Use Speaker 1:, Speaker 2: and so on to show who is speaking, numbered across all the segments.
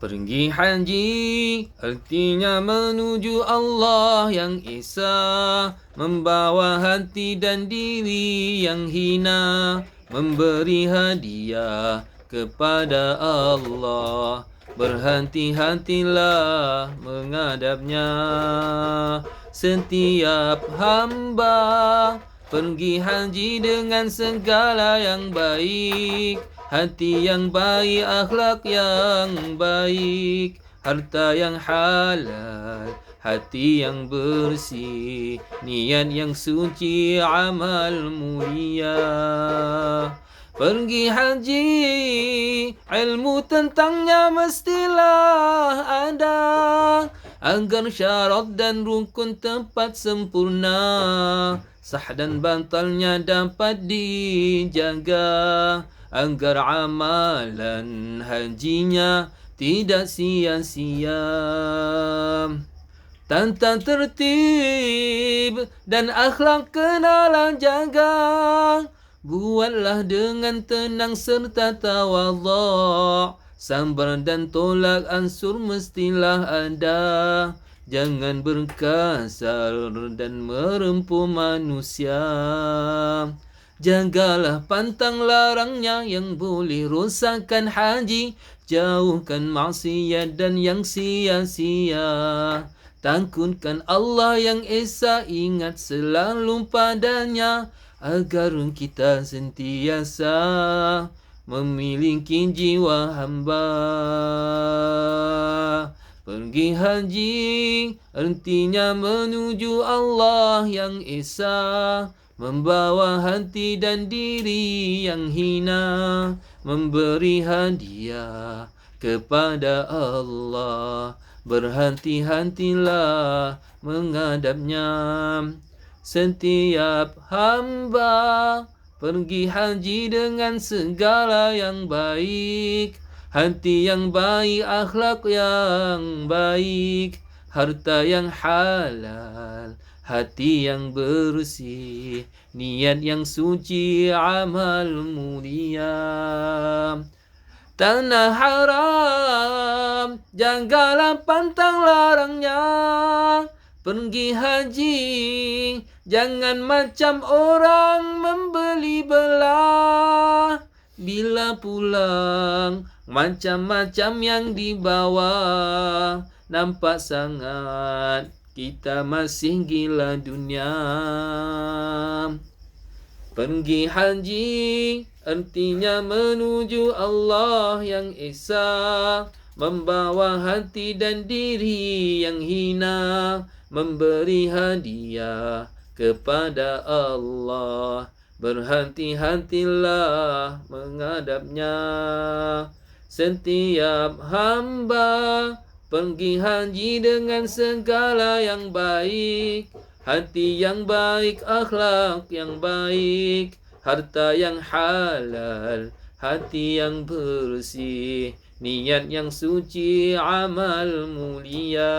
Speaker 1: Pergi haji artinya menuju Allah yang Esa. Membawa hati dan diri yang hina Memberi hadiah kepada Allah. Berhati-hatilah menghadapnya Setiap hamba pergi haji dengan segala yang baik. Hati yang baik, akhlak yang baik. Harta yang halal, hati yang bersih. Niat yang suci, amal mulia. Pergi haji, ilmu tentangnya mestilah ada Agar syarat dan rukun tepat sempurna Sah dan bantalnya dapat dijaga agar amalan hajinya tidak sia-sia. Tanta tertib dan akhlak kenalan jaga. Buatlah dengan tenang serta tawadha. Sambar dan tolak ansur mestilah ada. Jangan berkasar dan merempuh manusia. Jagalah pantang larangnya yang boleh rosakkan haji Jauhkan maksiat dan yang sia-sia Takutkan Allah yang Esa ingat selalu padanya Agar kita sentiasa memiliki jiwa hamba. Pergi haji artinya menuju Allah yang Esa. Membawa hati dan diri yang hina. Memberi hadiah kepada Allah. Berhati-hatilah menghadapnya. Setiap hamba pergi haji dengan segala yang baik hati yang baik akhlak yang baik harta yang halal hati yang bersih, niat yang suci, amal mulia. Tanah haram, jagalah pantang larangnya. Pergi haji, jangan macam orang membeli belah. Bila pulang, macam-macam yang dibawa, nampak sangat kita masih gila dunia. Pergi haji Artinya menuju Allah yang Esa. Membawa hati dan diri yang hina. Memberi hadiah kepada Allah Berhati-hatilah menghadapnya Setiap hamba. Pergi haji dengan segala yang baik. Hati yang baik, akhlak yang baik. Harta yang halal, hati yang bersih. Niat yang suci, amal mulia.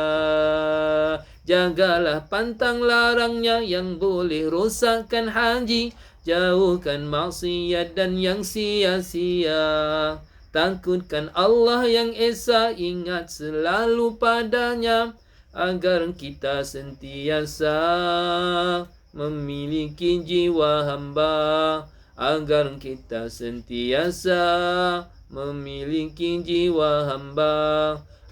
Speaker 1: Jagalah pantang larangnya yang boleh rosakkan haji Jauhkan maksiat dan yang sia-sia. Takutkan Allah yang Esa ingat selalu padanya Agar kita sentiasa memiliki jiwa hamba Agar kita sentiasa memiliki jiwa hamba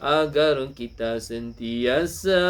Speaker 1: Agar kita sentiasa